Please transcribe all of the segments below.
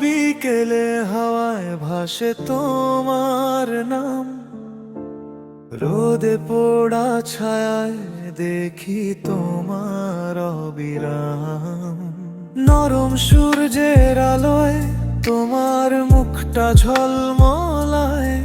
বিকেলে হাওয়ায় ভাসে তোমার নাম। রোদে পোড়া ছায়ায় দেখি তোমার অবিরাম। নরম সূর্যের আলোয় তোমার মুখটা ঝলমলায়।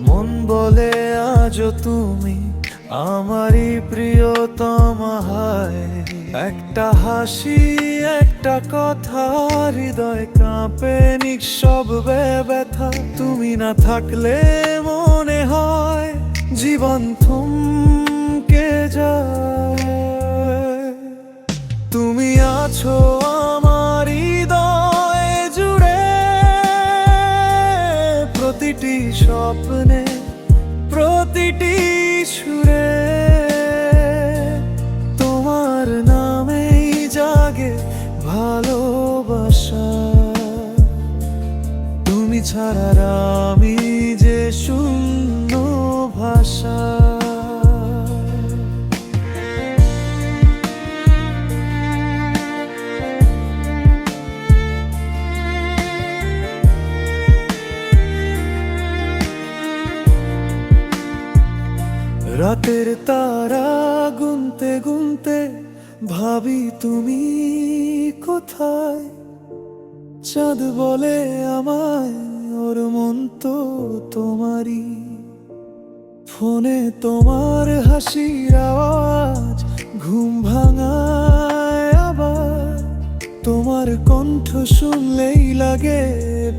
মন বলে আজও তুমি আমারই প্রিয়তম হায়। একটা হাসি, একটা কথা, হৃদয় কাঁপে, নিঃশব্দে ব্যথা। তুমি না থাকলে মনে হয় জীবন থমকে যায়। তুমি আছো আমার হৃদয় জুড়ে। প্রতিটি স্বপ্নে তুমি ছাড়া আমি যে শূন্য ভাষা। রাতের তারা গুনতে গুনতে ভাবি তুমি কোথায়? চাঁদ বলে আমায়, ওর মন তো তোমারই। ফোনে তোমার হাসির আওয়াজ, ঘুম ভাঙায় আবার। তোমার কণ্ঠ শুনলেই লাগে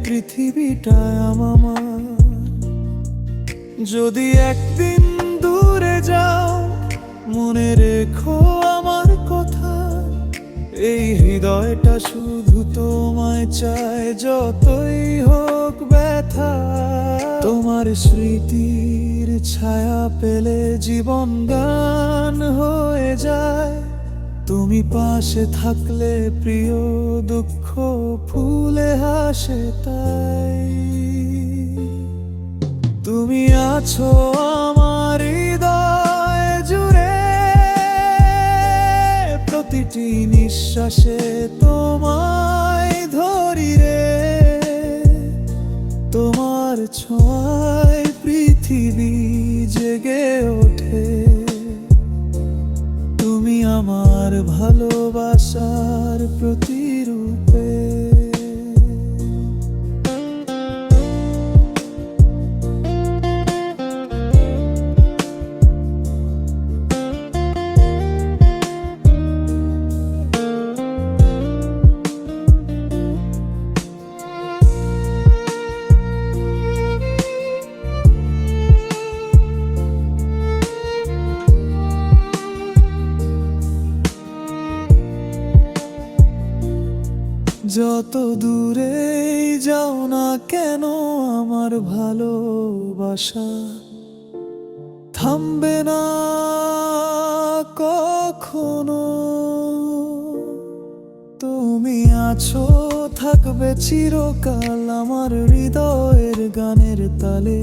পৃথিবীটা আমার যদি একদিন দূরে যাও, মনে রেখো আমার এই হৃদয়টা শুধু তোমায় চায় যতই হোক ব্যথা। তোমার স্মৃতির ছায়া পেলে জীবন গান হয়ে যায়। তুমি পাশে থাকলে প্রিয় দুঃখ ফুলে হাসে তাই। তুমি আছো নিঃশ্বাসে তোমায় ধরি রে। তোমার ছোঁয়ায় পৃথিবী জেগে ওঠে। তুমি আমার ভালোবাসার প্রতিরূপে। যত দূরেই যাও না কেন আমার ভালোবাসা? থামবে না কখনো। তুমি আছো, থাকবে চিরকাল আমার হৃদয়ের গানের তালে।